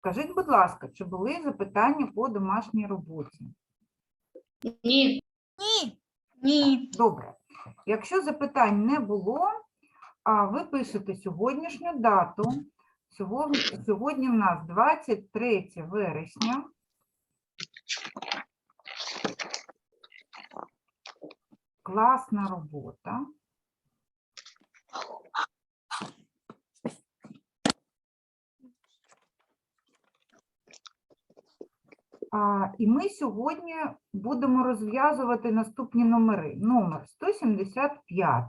Скажіть, будь ласка, чи були запитання по домашній роботі? Ні. Ні. Ні. Добре. Якщо запитань не було, а ви пишете сьогоднішню дату. Сьогодні, сьогодні в нас 23 вересня. Класна робота. І ми сьогодні будемо розв'язувати наступні номери. Номер 175,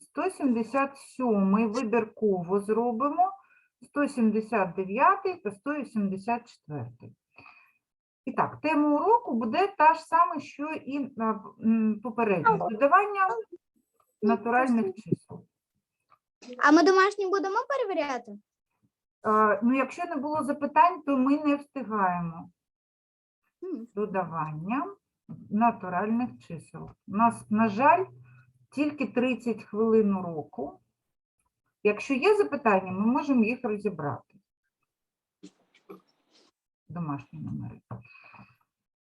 177 вибірково зробимо, 179 та 184. І так, тема уроку буде та ж сама, що і попередньо. Додавання натуральних чисел. А ми домашні будемо перевіряти? Ну, якщо не було запитань, то ми не встигаємо. Додавання натуральних чисел. У нас, на жаль, тільки 30 хвилин уроку. Якщо є запитання, ми можемо їх розібрати. Домашні номери.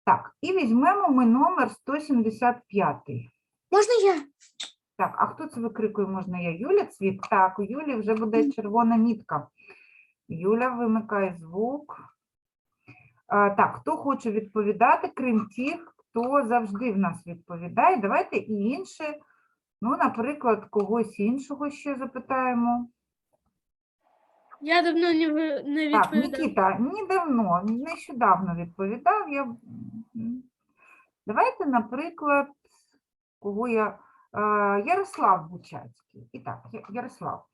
Так, і візьмемо ми номер 175. Можна я? Так, а хто це викрикує? Можна я? Юля Цвіт? Так, у Юлі вже буде червона мітка. Юля, вимикай звук. Так, хто хоче відповідати, крім тих, хто завжди в нас відповідає. Давайте і інше. Ну, наприклад, когось іншого ще запитаємо. Я давно не, не Так, відповідав. Нікіта, недавно, нещодавно відповідав. Я... Давайте, наприклад, кого я. Ярослав Бучацький. І так, Ярослав.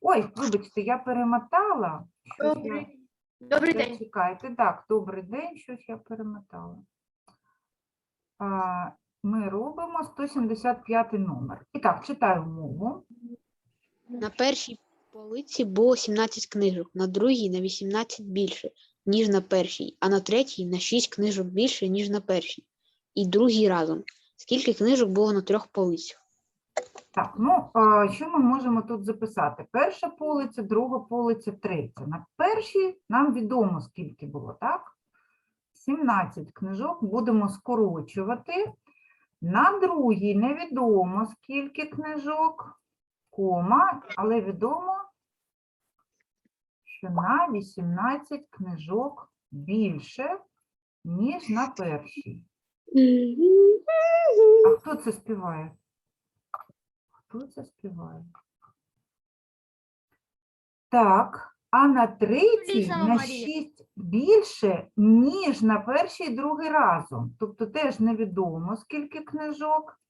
Ой, вибачте, я перемотала. Щось я... Добрий, день. Зачекайте, так, добрий день, щось я перемотала. А, Ми робимо 175 номер. І так, читаю мову. На першій полиці було 17 книжок, на другій на 18 більше, ніж на першій, а на третій на 6 книжок більше, ніж на першій. І другій разом. Скільки книжок було на трьох полицях? Так, ну що ми можемо тут записати? Перша полиця, друга полиця, третя. На першій нам відомо, скільки було, так? 17 книжок будемо скорочувати. На другій невідомо, скільки книжок, кома, але відомо, що на 18 книжок більше, ніж на першій. А хто це співає? Хто це співає? Так, а на третій Ліза на Марія. 6 більше, ніж на перший і другий разом. Тобто теж невідомо, скільки книжок.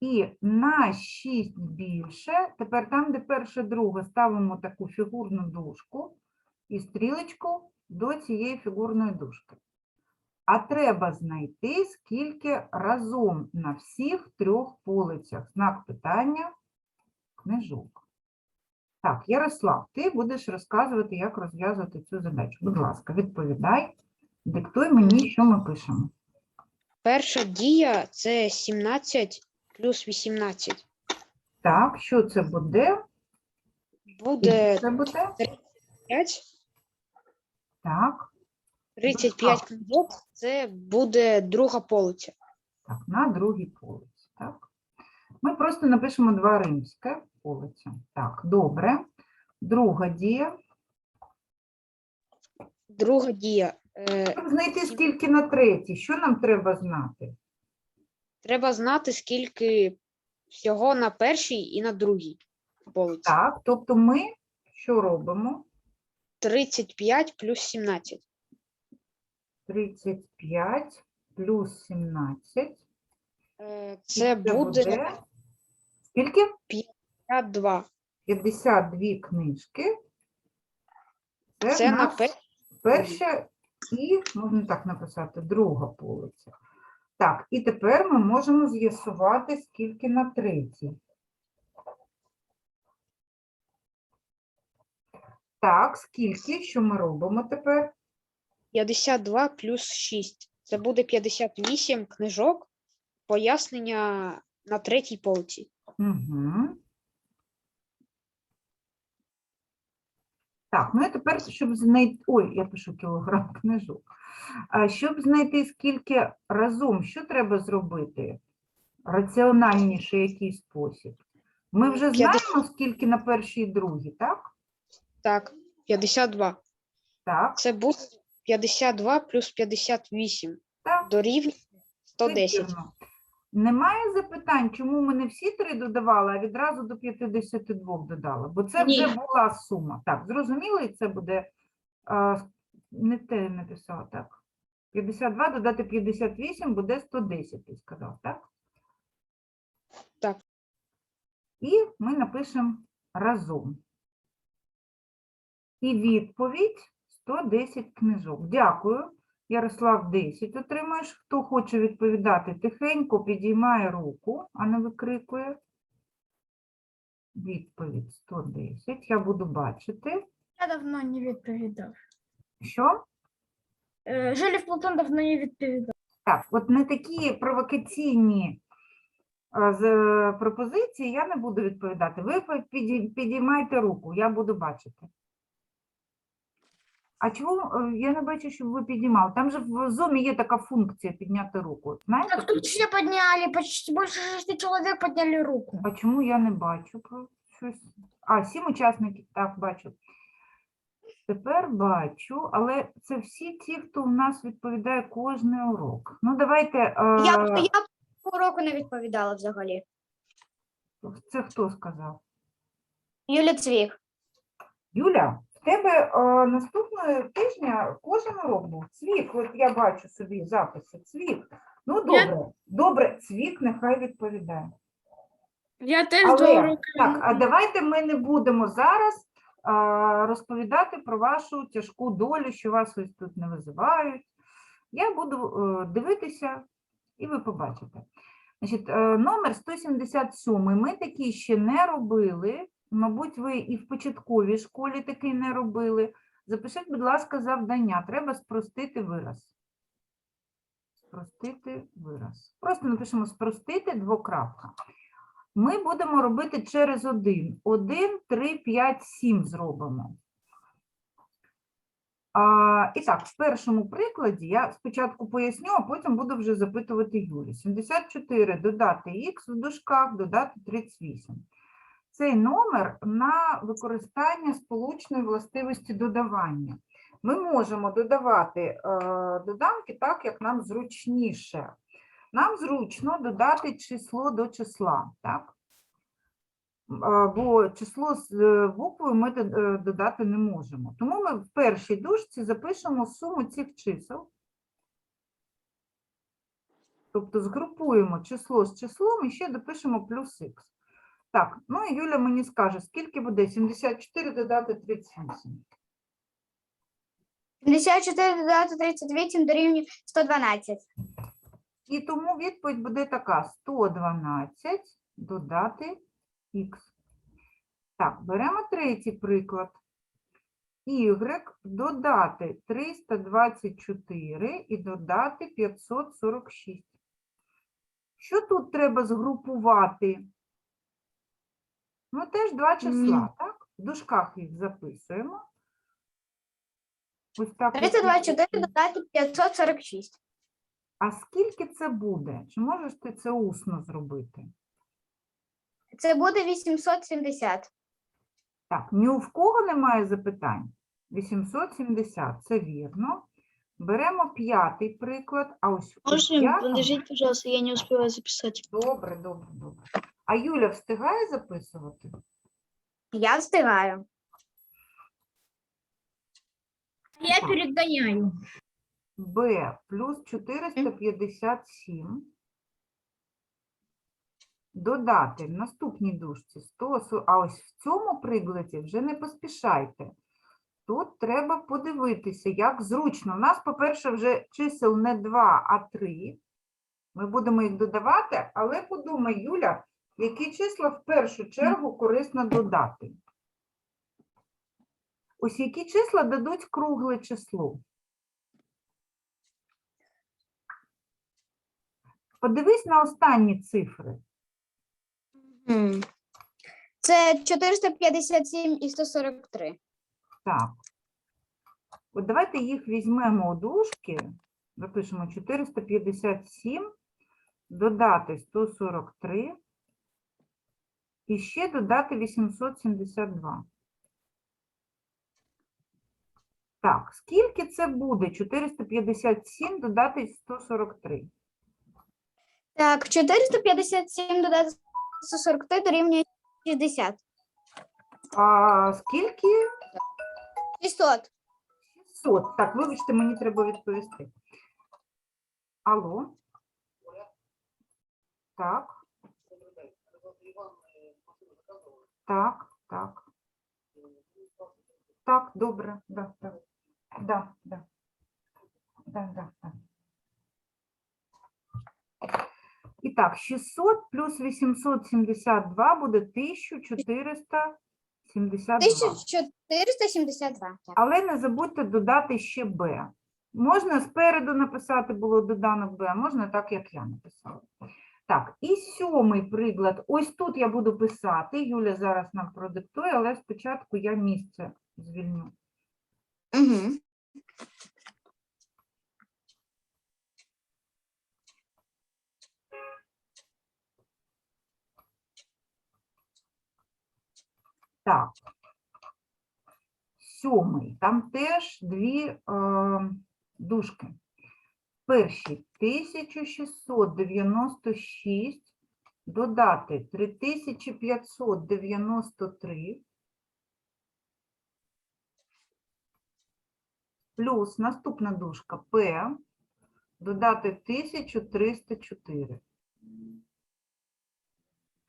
І на 6 більше. Тепер там, де перше, друге, ставимо таку фігурну дужку і стрілочку до цієї фігурної дужки. А треба знайти, скільки разом на всіх трьох полицях. Знак питання книжок. Так, Ярослав, ти будеш розказувати, як розв'язувати цю задачу. Будь ласка, відповідай, диктуй мені, що ми пишемо. Перша дія це 17 плюс 18. Так, що це буде? Буде Це буде? 5, Так, 35 книжок, це буде друга полиця. так, на другій полиці. Так. Ми просто напишемо два римське полиця. Так, добре. Друга дія. Друга дія. Е, Щоб знайти скільки на третій, що нам треба знати? треба знати, скільки всього на першій і на другій полиці. Так, тобто ми що робимо? 35 плюс 17. 35 плюс 17. Е, це буде скільки? 52. 52 книжки. Це, Це на пер- перша і, можна так написати, друга полиця. Так, і тепер ми можемо з'ясувати, скільки на третій. Так, скільки, що ми робимо тепер? 52 плюс 6. Це буде 58 книжок. Пояснення на третій полиці. Угу. Так, ну і тепер, щоб знайти. Ой, я пишу кілограм книжок. А щоб знайти скільки разом, що треба зробити? Раціональніший який спосіб? Ми вже знаємо, скільки на першій і другій, так? Так, 52. Так, Це буде 52 плюс 58 так. дорівнює 110. вірно. Немає запитань, чому ми не всі три додавали, а відразу до 52 додали, бо це вже Ні. була сума. Так, зрозуміло, і це буде а, не те написала, так. 52 додати 58 буде 110, ти сказав, так? Так. І ми напишемо разом. І відповідь 110 книжок. Дякую. Ярослав 10 отримаєш. Хто хоче відповідати, тихенько підіймає руку, а не викрикує. Відповідь 110. Я буду бачити. Я давно не відповідав. Що? Е, Жилів Платон давно не відповідав. Так, от на такі провокаційні е, з е, пропозиції я не буду відповідати. Ви підіймайте руку, я буду бачити. А чому е, я не бачу, щоб ви підіймали? Там же в Zoom є така функція підняти руку. Знаєте? Так тут все подняли, почти больше шести человек подняли руку. А чому я не бачу щось? А, сім учасників, так, бачу. Тепер бачу, але це всі ті, хто у нас відповідає кожний урок. Ну, давайте. е, Я, я уроку не відповідала взагалі. Це хто сказав? Юля Цвіх. Юля, тебе е, наступного тижня кожен урок був. Цвік, от я бачу собі записи. Цвік. Ну, добре, добре, цвік нехай відповідає. Я теж до Але, уроку. так, а давайте ми не будемо зараз а, розповідати про вашу тяжку долю, що вас ось тут не визивають. Я буду е, дивитися, і ви побачите. Значить, е, номер 177. Ми такий ще не робили. Мабуть, ви і в початковій школі такий не робили. Запишіть, будь ласка, завдання. Треба спростити вираз. Спростити вираз. Просто напишемо спростити двокрапка. Ми будемо робити через один. Один, три, п'ять, сім зробимо. А, і так, в першому прикладі я спочатку поясню, а потім буду вже запитувати Юлі. 74 додати х в дужках, додати 38. Цей номер на використання сполучної властивості додавання. Ми можемо додавати е, доданки так, як нам зручніше. Нам зручно додати число до числа, так? Бо число з е, буквою ми е, додати не можемо. Тому ми в першій дужці запишемо суму цих чисел. Тобто згрупуємо число з числом і ще допишемо плюс х. Так, ну і Юля мені скаже, скільки буде 74 додати 38. 54 додати 38 дорівнює 112. І тому відповідь буде така: 112 додати х. Так, беремо третій приклад. Y додати 324 і додати 546. Що тут треба згрупувати? Ну, теж два числа, так? В дужках їх записуємо. Ось так. ось 324 тут. додати 546. А скільки це буде? Чи можеш ти це усно зробити? Це буде 870. Так, ні у в кого немає запитань? 870, це вірно. Беремо п'ятий приклад, а ось у Можно, п'ятому- подождите, пожалуйста, я не успела записать. Добре, добре, добре. А Юля встигає записувати? Я встигаю. Я перегоняю. Б плюс 457. Додати в наступній дужці 100, а ось в цьому прикладі вже не поспішайте. Тут треба подивитися, як зручно. У нас, по-перше, вже чисел не 2, а 3. Ми будемо їх додавати, але подумай, Юля, які числа в першу чергу корисно додати. Ось які числа дадуть кругле число. Подивись на останні цифри. Це 457 і 143. Так. От давайте їх візьмемо у дужки, запишемо 457, додати 143 і ще додати 872. Так, скільки це буде? 457 додати 143. Так, 457 додати 143 дорівнює 60. А скільки? 600. 600. Так, вибачте, мені треба відповісти. Алло? Так. Так, так. Так, добре, да, так. Да, да. Да, да, да. І так, 600 плюс 872 буде 1472. 1472. Але не забудьте додати ще Б. Можна спереду написати було доданок Б, а можна так, як я написала. Так, і сьомий приклад. Ось тут я буду писати. Юля зараз нам продиктує, але спочатку я місце звільню. Угу. Так. Сьомий. Там теж дві е, дужки. Перші 1696 додати 3593 плюс наступна дужка П додати 1304.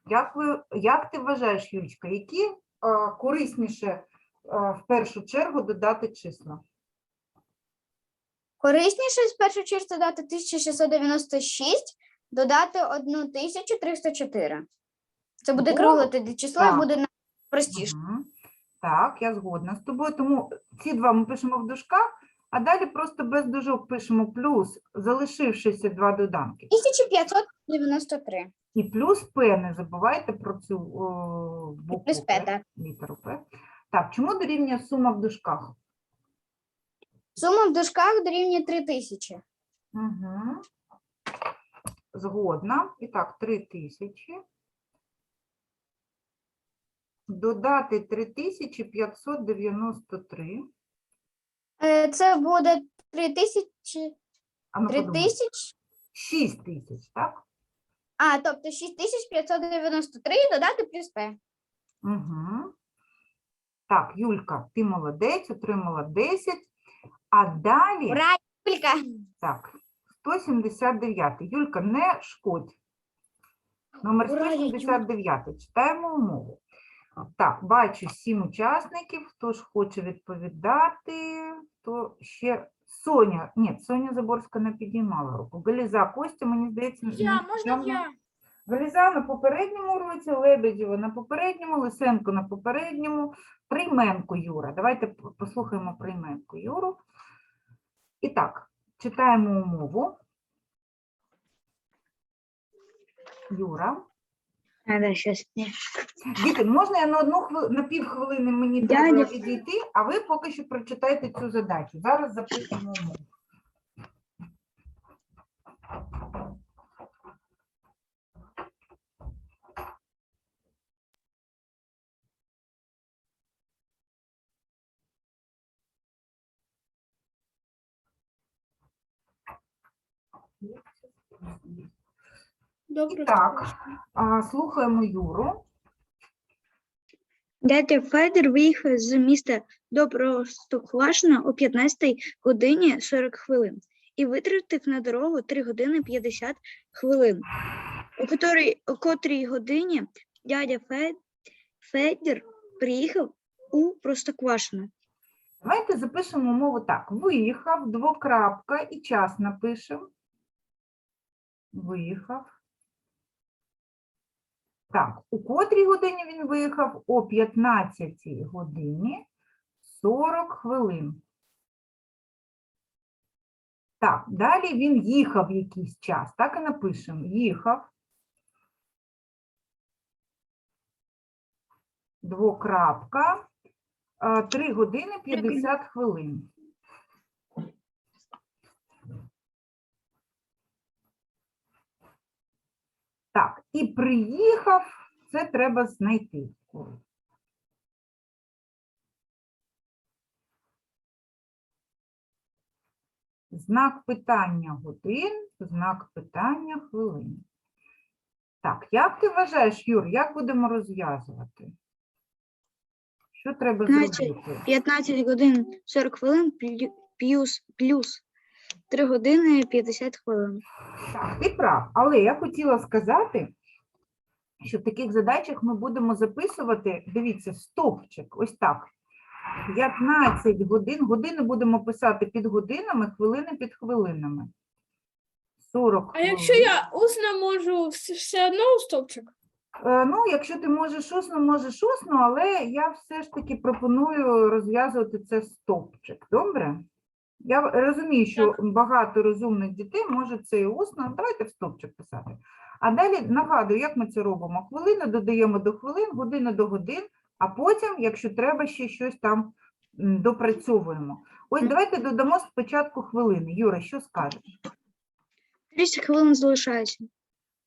Як, ви, як ти вважаєш, Юльчка, які е, корисніше е, в першу чергу додати числа? Корисніше з першої чергу додати 1696, додати 1304. Це буде О, кругле число так. і буде простіше. Мгм. Так, я згодна з тобою. Тому ці два ми пишемо в дужках, а далі просто без дужок пишемо плюс залишившися два доданки. 1593. І плюс П, не забувайте про цю о, букву Плюс П, так. літеру П. Так, чому дорівнює сума в дужках? Сума в дужках дорівнює 3000. Угу. Згодна. І так, 3000. Додати 3593. Е, Це буде 3000, А ну, подумай. 3000, 6 тисяч, так? а, тобто 6593 додати плюс П. Угу. Так, Юлька, ти молодець, отримала 10. А далі, Ура, Юлька! так, 179. Юлька, не шкодь. Номер Ура, я 179. Читаємо умову. Так, бачу сім учасників. Хто ж хоче відповідати, то ще Соня. Ні, Соня Заборська не підіймала руку. Галіза, Костя, мені здається, Я, можна я? Галіза на попередньому уроці, Лебедєва на попередньому, Лисенко на попередньому, Прийменко Юра. Давайте послухаємо Прийменко Юру. І так, читаємо умову. Юра. Щас. Діти, можна я на одну хвили... на півхвилини мені Да, треба відійти, а ви поки що прочитайте цю задачу. Зараз запишемо умову. Добре. Так, а, слухаємо Юру. Дядя Федір виїхав з міста до Простоквашино о 15 годині 40 хвилин і витратив на дорогу 3 години 50 хвилин. У котрій, о котрій годині дядя Фед, Федір приїхав у Простоквашино. Давайте запишемо умову так. Виїхав, двокрапка і час напишемо. Виїхав. Так, у котрій годині він виїхав? О 15 годині 40 хвилин. Так, далі він їхав якийсь час. Так і напишемо. Їхав. Двокрапка. 3 години 50 хвилин. Так, і приїхав, це треба знайти. Знак питання годин, знак питання хвилин. Так, як ти вважаєш, Юр, як будемо розв'язувати? Що треба Значить, зробити? 15 годин 40 хвилин плюс, плюс 3 години 50 хвилин. Так, ти прав. Але я хотіла сказати, що в таких задачах ми будемо записувати, дивіться, стовпчик, ось так. 15 годин, години будемо писати під годинами, хвилини під хвилинами. 40 А якщо я усно можу вс- все одно у стовпчик? Е, Ну, якщо ти можеш усно, можеш усно, але я все ж таки пропоную розв'язувати це стовпчик. Добре? Я розумію, що багато розумних дітей можуть це і усно. Давайте в стовпчик писати. А далі нагадую, як ми це робимо. Хвилину додаємо до хвилин, годину до годин, а потім, якщо треба, ще щось там допрацьовуємо. Ось давайте додамо спочатку хвилини. Юра, що скажеш? 30 хвилин залишається.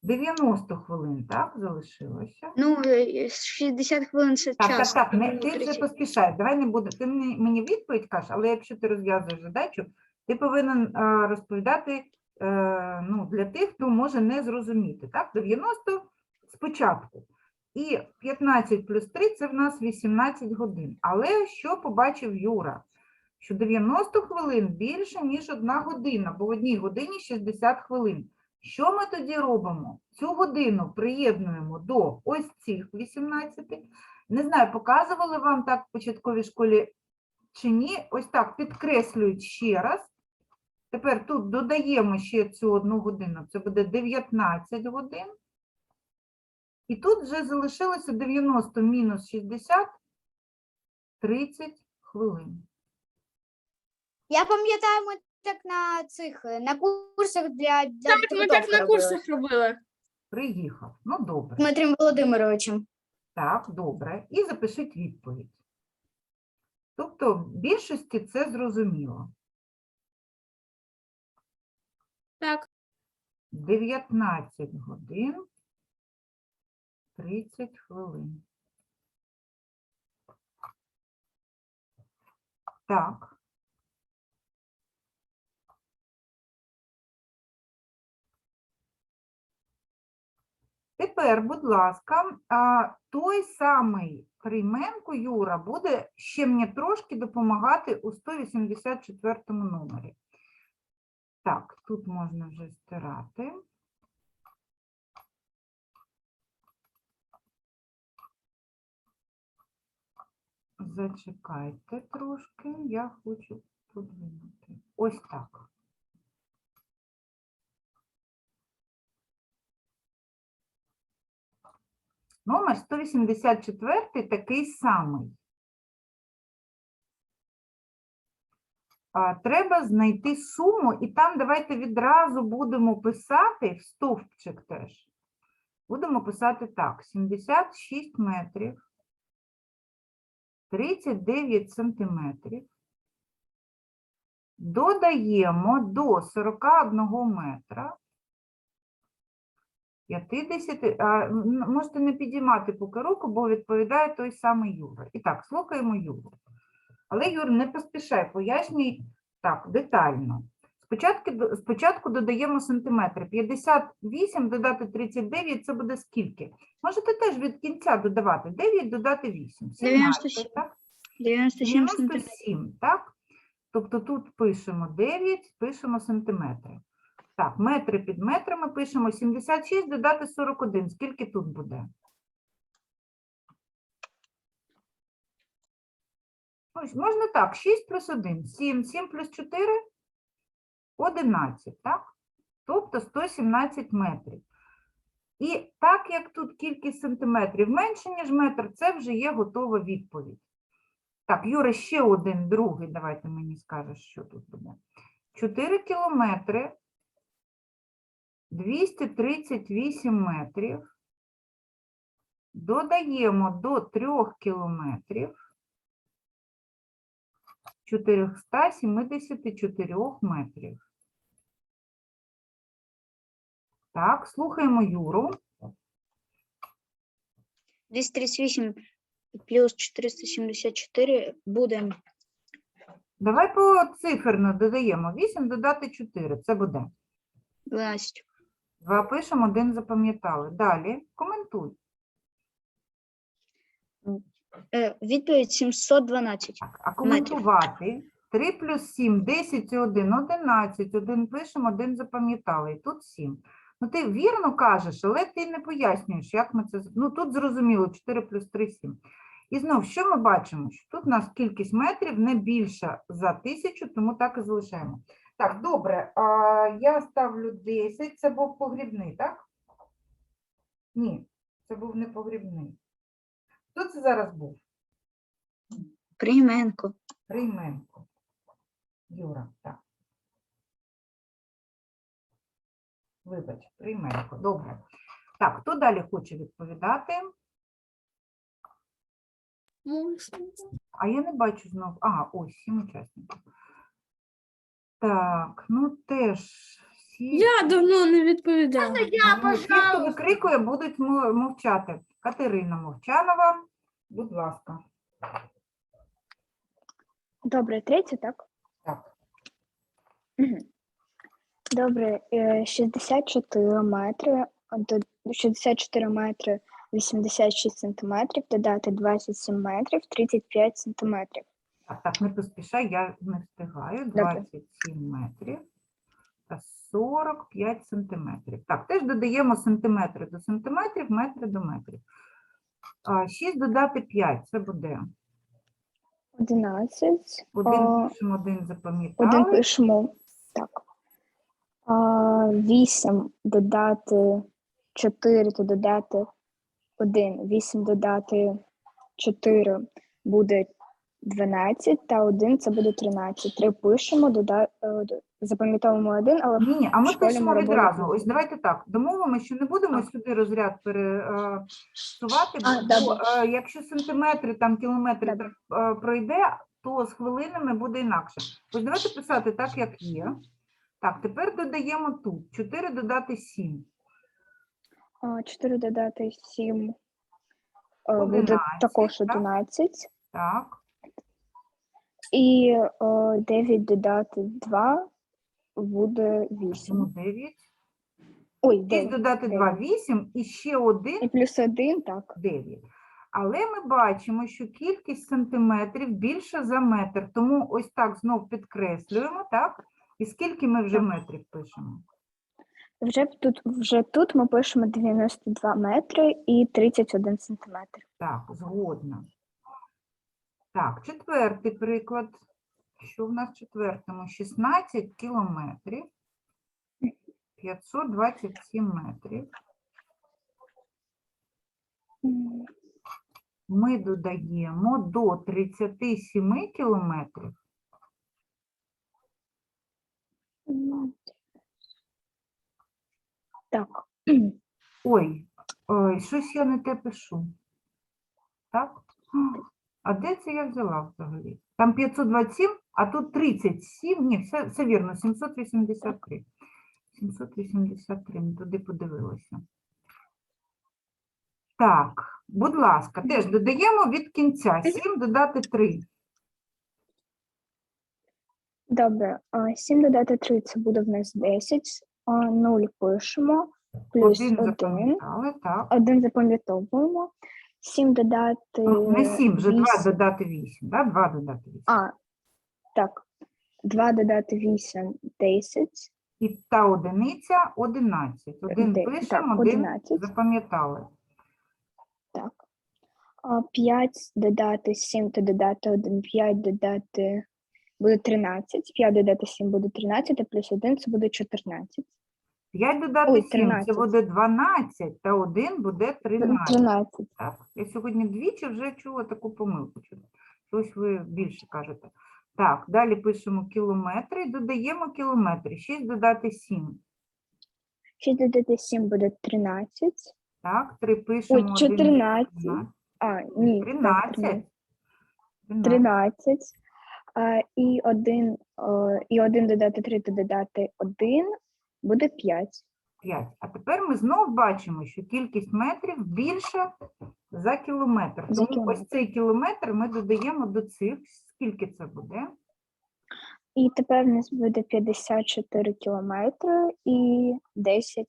90 хвилин, так, залишилося? Ну, е, 60 хвилин це Так, час. так, так, не, ну, ти вже поспішаєш. Давай не буде. Ти мені, відповідь кажеш, але якщо ти розв'язуєш задачу, ти повинен розповідати е, ну, для тих, хто може не зрозуміти. Так, 90 спочатку. І 15 плюс 3 це в нас 18 годин. Але що побачив Юра? Що 90 хвилин більше, ніж одна година, бо в одній годині 60 хвилин. Що ми тоді робимо? Цю годину приєднуємо до ось цих 18. Не знаю, показували вам так в початковій школі чи ні. Ось так підкреслюють ще раз. Тепер тут додаємо ще цю одну годину. Це буде 19 годин. І тут вже залишилося 90 мінус 60 30 хвилин. Я пам'ятаю, ми так на цих на курсах для, для Так, ми так на курсах робили. Приїхав. Ну, добре. з Дмитром Володимировичем. Так, добре. І запишіть відповідь. Тобто, в більшості це зрозуміло. Так, 19 годин 30 хвилин. Так. Тепер, будь ласка, той самий Прийменко Юра буде ще мені трошки допомагати у 184 номері. Так, тут можна вже стирати. Зачекайте трошки, я хочу подвинути. Ось так. Номер 184 такий самий. Треба знайти суму, і там давайте відразу будемо писати в стовпчик теж. Будемо писати так: 76 метрів, 39 сантиметрів. Додаємо до 41 метра. 50, а, можете не підіймати поки руку, бо відповідає той самий Юра. І так, слухаємо Юру. Але, Юр, не поспішай, пояснюй так, детально. Спочатку, спочатку додаємо сантиметри. 58 додати 39 – це буде скільки? Можете теж від кінця додавати. 9 додати 8. 17, так? 97 97, так? Тобто тут пишемо 9, пишемо сантиметри. Так, метри під метрами пишемо 76, додати 41. Скільки тут буде? Можна так, 6 плюс 1, 7, 7 плюс 4, 11, так? Тобто 117 метрів. І так як тут кількість сантиметрів менше, ніж метр, це вже є готова відповідь. Так, Юра, ще один, другий, давайте мені скажеш, що тут буде. 4 кілометри, 238 метрів. Додаємо до 3 кілометрів 474 метрів. Так, слухаємо Юру. 238 плюс 474 буде Давай поциферно додаємо. 8 додати 4. Це буде. 12. Два пишемо, один запам'ятали. Далі коментуй. Е, відповідь 712. Так, а коментувати 3 плюс 7, 10 і 1, 11, один пишемо, один запам'ятали, і тут 7. Ну, ти вірно кажеш, але ти не пояснюєш, як ми це... Ну, тут зрозуміло, 4 плюс 3 – 7. І знов, що ми бачимо? Що тут у нас кількість метрів не більша за тисячу, тому так і залишаємо. Так, добре, а я ставлю 10, це був погрібний, так? Ні, це був не погрібний. Хто це зараз був? Прийменко. Прийменко. Юра, так. Вибач, прийменко. Добре. Так, хто далі хоче відповідати? А я не бачу знову. А, ось, сім учасників. Так, ну теж всі. Я давно не відповідала. Ну, Ті, хто викрикує, будуть мо- мовчати. Катерина Мовчанова, будь ласка. Добре, третє, так? Так. Мгм. Добре, е, 64 метри, до 64 метри 86 сантиметрів, додати 27 метрів, 35 сантиметрів. Так, так, не поспішай, я не встигаю. Добре. 27 метрів та 45 сантиметрів. Так, теж додаємо сантиметри до сантиметрів, метри до метрів. А, 6 додати 5, це буде. 11, Один пишемо, один запам'ятали. один пишемо, так. А, 8 додати 4, то додати 1, 8 додати 4 буде 12, та 1 це буде 13. 3 пишемо, дода... е, запам'ятовуємо 1, але Ні, ні, а ми в школі пишемо робили відразу. Ось давайте так. Домовимося, що не будемо сюди розряд пересувати, А, бо добре. е, якщо сантиметри, там кілометри Добре. е, пройде, то з хвилинами буде інакше. Ось давайте писати так, як є. Так, тепер додаємо тут 4 додати 7. А, 4 додати 7 е, буде 11, також так? 11. Так, І е, 9 додати 2 буде чому 8. 9? Ой, 6 9. додати 2 – 8 і ще один І плюс 1, так. 9. Але ми бачимо, що кількість сантиметрів більша за метр, тому ось так знов підкреслюємо, так? І скільки ми вже метрів пишемо? Вже б тут, вже тут ми пишемо 92 метри і 31 сантиметр. Так, згодна. Так, четвертий приклад. Що в нас в четвертому? 16 кілометрів, 527 метрів. Ми додаємо до 37 кілометрів. Так. Ой, ой, щось я не те пишу. Так? А де це я взяла взагалі? Там 527, а тут 37. Ні, все, все вірно, 783. 783, не туди подивилася. Так, будь ласка, теж додаємо від кінця. 7 додати 3. Добре, 7 додати 3 це буде в нас 10. 0 пишемо, плюс Один 1. запам'ятали, так. 1 запам'ятовуємо. 7 додати. Ну, не 7, вже 2 вісім. додати 8, да? 2 додати 8. А, так. 2 додати 8 10. І та одиниця 11. Один Де- пишемо, так, один 11. запам'ятали. Так. 5 додати 7, то додати 1, 5 додати буде 13. 5 додати 7 буде 13, а плюс 1 це буде 14. 5 додати Ой, 7 це 13. буде 12, та 1 буде 13. 13. Так? Я сьогодні двічі вже чула таку помилку. що Щось ви більше кажете. Так, далі пишемо кілометри, додаємо кілометри. 6 додати 7. 6 додати 7 буде 13. Так, 3 пишемо. Один 14. 13. А, ні. так, 13. 13. 13. А, і один, і один додати три, то додати один буде п'ять. 5. А тепер ми знову бачимо, що кількість метрів більша за кілометр. За Тому ось цей кілометр ми додаємо до цих. Скільки це буде? І тепер в нас буде 54 кілометри і 10,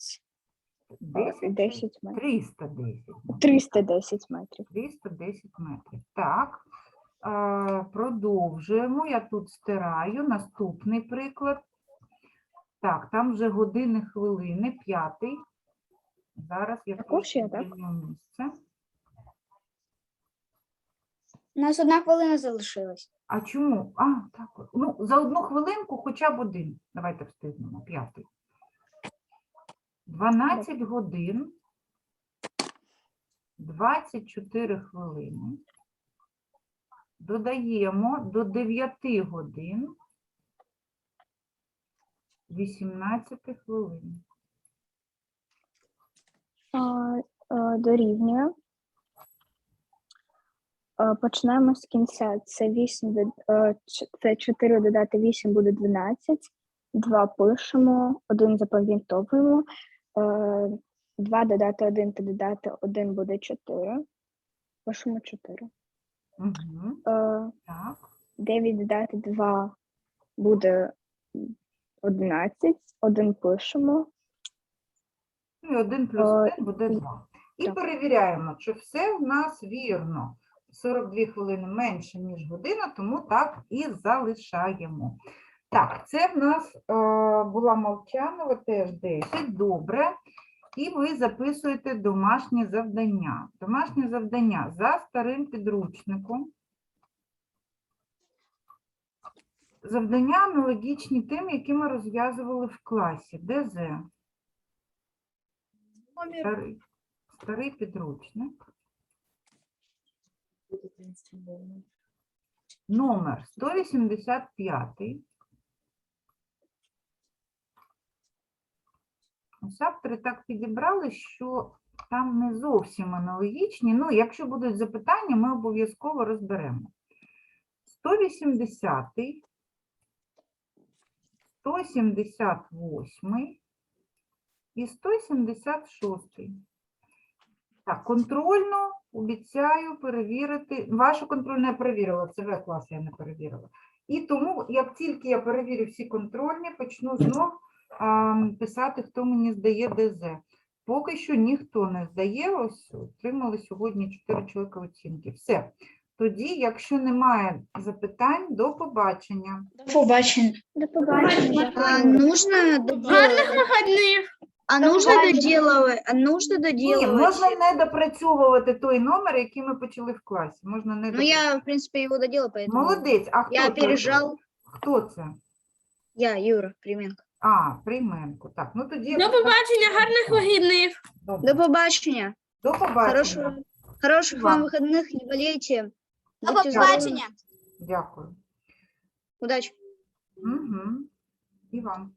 о, 10? 10 метрів. 310. 310 метрів. 310 метрів. Так. Продовжуємо. Я тут стираю. Наступний приклад. Так, там вже години, хвилини, п'ятий. Зараз я Також я, так? місце. У нас одна хвилина залишилась. А чому? А, так. от. Ну, за одну хвилинку хоча б один. Давайте встигнемо. П'ятий. 12 годин. 24 хвилини. Додаємо до 9 годин. 18 хвилин. Дорівнює. Почнемо з кінця. Це 8, дод- е, ч- це 4 додати 8 буде 12. 2 пишемо, 1 запам'ятовуємо. 2 додати 1 та додати 1 буде 4. Пишемо 4. Угу. Так. 9 додати 2 буде 11. 1 пишемо. Ну, І 1 плюс Е, 1 буде і- 2. І так. перевіряємо, чи все в нас вірно. 42 хвилини менше, ніж година, тому так і залишаємо. Так, це в нас е, була Молчанова, теж 10. Добре. І ви записуєте домашнє завдання. Домашнє завдання за старим підручником. Завдання аналогічні тим, які ми розв'язували в класі. ДЗ. Старий, старий підручник. Номер 185. Ось автори так підібрали, що там не зовсім аналогічні. Ну, якщо будуть запитання, ми обов'язково розберемо. 180, 178 і 176. Так, контрольно обіцяю перевірити. Вашу контрольну я перевірила, це В клас я не перевірила. І тому, як тільки я перевірю всі контрольні, почну знов а, писати, хто мені здає ДЗ. Поки що ніхто не здає, ось отримали сьогодні 4 чоловіка оцінки. Все. Тоді, якщо немає запитань, до побачення. До побачення. До побачення. А нужно доделывать. Вихідних. А нужно доделывать. А нужно Ні, доделывать. можна не допрацьовувати той номер, який ми почали в класі. Можна не Ну, я, в принципе, его доделал, поэтому... Молодець, а хто Я той? пережал. Хто це? Я, Юра, Применко. А, Прийменко. Так, ну тоді я До просто- побачення, гарних вихідних. Добре. До побачення. До побачення. Хорошего, хороших Вам. вам выходных, не болейте. До побачення. Дякую. Удачі. Угу. І вам.